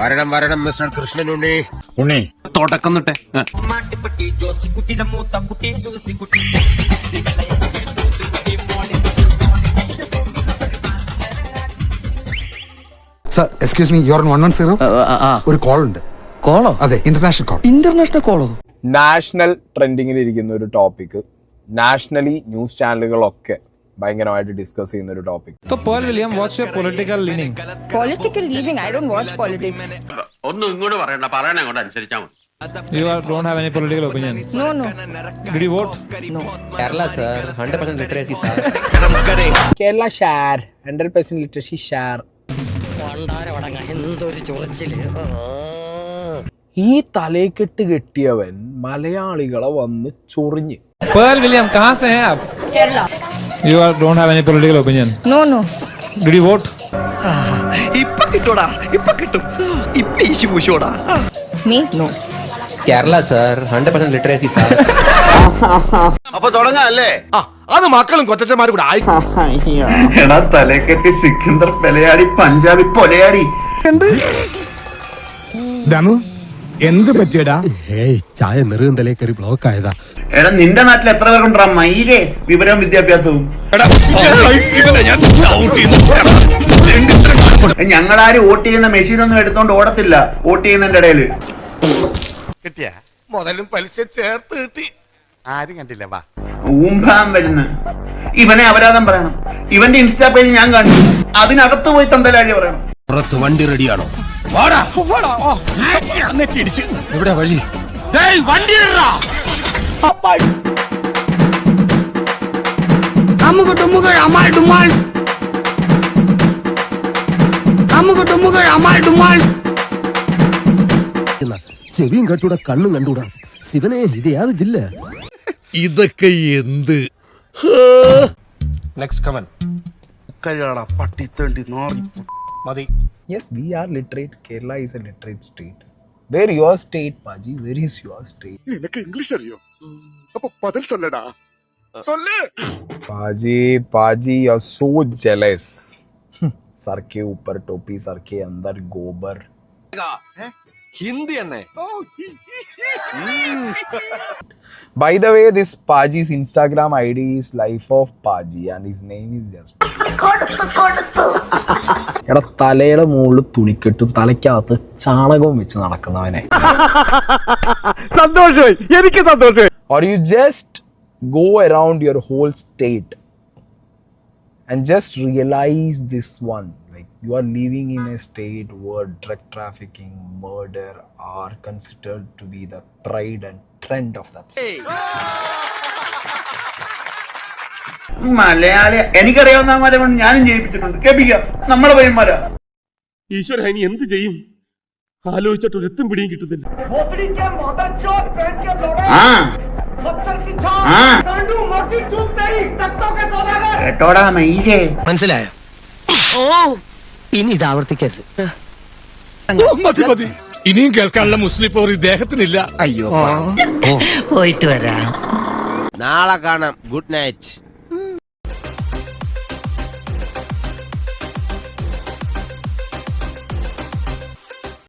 വരണം വരണം മിസ്റ്റർ കൃഷ്ണൻ ഉണ്ണി. തുടക്കം തൊട്ടേ. Sir excuse me your one one zero ഒരു കോൾ ഉണ്ട്. കോളോ അതെ ഇന്റർനാഷണൽ കോൾ ഇന്റർനാഷണൽ കോളോ നാഷണൽ ട്രെൻഡിങ്ങിൽ ഇരിക്കുന്ന ഒരു ടോപ്പിക് നാഷണലി ന്യൂസ് ചാനലുകളൊക്കെ ഭയങ്കരമായിട്ട് ഡിസ്കസ് ചെയ്യുന്ന ഒരു topic So, Paul William, what's your political leaning? Political leaving, I don't watch politics. ഒന്നും ഇങ്ങോട്ട് പറയണ്ട പറയണ അങ്ങോട്ട് അനുസരിച്ചാ മതി You are, don't have any political opinion. No, no, Did you vote? no. Kerala sir hundred percent literacy sir Kerala sir hundred percent literacy sir ഈ തലേക്കെട്ട് കെട്ടിയവൻ മലയാളികളെ വന്ന് ചൊറിഞ്ഞ് Pearl William, कहाँ से हैं आप? Kerala. You are, don't have any political opinion. No, no. Did you vote? ഇപ്പൊ കിട്ടൂടാ ഇപ്പൊ കിട്ടും ഇപ്പൊ ഈശി പൂശോടാ Me? No. Kerala sir hundred percent literacy sir അപ്പൊ തുടങ്ങാല്ലേ അത് മക്കളും കൊച്ചന്മാരും കൂടെ ആയി എടാ തലക്കെട്ടി സിക്കന്ദർ പെലയാടി പഞ്ചാബി പൊലയാടി ദമു എന്ത് പറ്റിയടാ? ഏയ് ചായ നെറുകന്തലേ കയറി ബ്ലോക്ക് ആയതാ. എടാ നിന്റെ നാട്ടിൽ എത്ര പേരുണ്ടാ മയിലേ വിവരവും വിദ്യാഭ്യാസവും. ഞങ്ങളാരും വോട്ട് ചെയ്യുന്ന മെഷീനൊന്നും എടുത്തോണ്ട് ഓടത്തില്ല. വോട്ട് ചെയ്യുന്നതിന്റെ ഇടയിൽ. കിട്ടിയ? മുതലും പലിശ ചേർത്ത് കിട്ടി. ആരും കണ്ടില്ല വാ. ഊമ്പാൻ വരുന്ന. ഇവനെ അപരാധം പറയണം. ഇവന്റെ ഇൻസ്റ്റാ പേജ് ഞാൻ കണ്ടു അതിനകത്ത് പോയി തന്തലാഴി പറയണം. പുറത്ത് വണ്ടി റെഡിയാണോ എവിടെ വഴി ചെവിയും കട്ടൂടാ കണ്ണും കണ്ടൂടാ ശിവനെ ഇത് യാത് ജില്ല ഇതൊക്കെ എന്ത് Yes we are literate Kerala is a literate state where your state Paaji were is your state നിനക്ക് ഇംഗ്ലീഷ് അറിയോ അപ്പൊ പതിൽ സൊല്ലടാ സൊല്ലേ पाजी पाजी you are so jealous sir के ऊपर टोपी सर के अंदर गोबर Hindi എണ്ണേ By the way, this Paji's Instagram ID is Life of Paji and his name is just. എടാ തലയുടെ മുകളിൽ തുണിക്കെട്ടും തലയ്ക്കകത്ത് ചാണകവും വെച്ച് നടക്കുന്നവനെ. സന്തോഷമായി. എനിക്ക് സന്തോഷമായി. Or you just go around your whole state and just realise this one like you are living in a state where drug trafficking murder are considered to be the pride and trend of the. Malayali. എനിക്കറിയാവുന്ന മരമാണ് ഞാനും ജയിപ്പിച്ചിട്ടുണ്ട്. കേൾപ്പിക്കാം നമ്മളെ പയ്യന്മാരാ. ഈശ്വര ഇനി എന്ത് ചെയ്യും? ആലോചിച്ചിട്ട് ഒരു എത്തും പിടിയും കിട്ടുന്നില്ല. കേട്ടോടാ മയിലേ. മനസ്സിലായോ? ഇനി ഇത് ആവർത്തിക്കരുത്. മതി മതി. ഇനിയും കേൾക്കാനുള്ള മുസ്ലിം പോർ ഇദ്ദേഹത്തിനില്ല. അയ്യോ. പോയിട്ട് വരാം. നാളെ കാണാം. Good night.